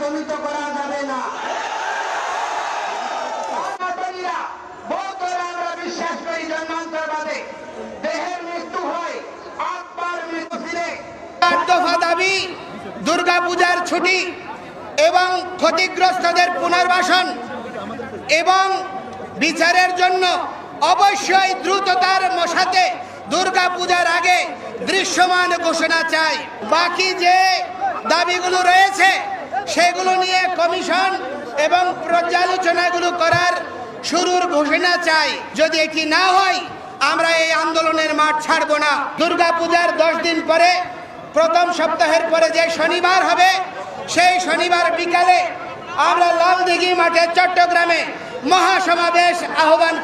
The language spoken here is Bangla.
দমিত করা যাবে না। দাবি দুর্গাপূজার ছুটি এবং ক্ষতিগ্রস্তদের পুনর্বাসন এবং বিচারের জন্য অবশ্যই দ্রুততার সাথে দুর্গাপূজার আগে দৃশ্যমান ঘোষণা চাই। বাকি যে দাবিগুলো রয়েছে সেগুলো নিয়ে কমিশন এবং পর্যালোচনাগুলো করার শুরুর ঘোষণা চাই। যদি এটি না হয়, আমরা এই আন্দোলনের মাঠ ছাড়ব না। দুর্গাপূজার দশ দিন পরে, প্রথম সপ্তাহের পরে যে শনিবার হবে, সেই শনিবার বিকালে আমরা লালদিঘি মাঠে চট্টগ্রামে মহাসমাবেশ আহ্বান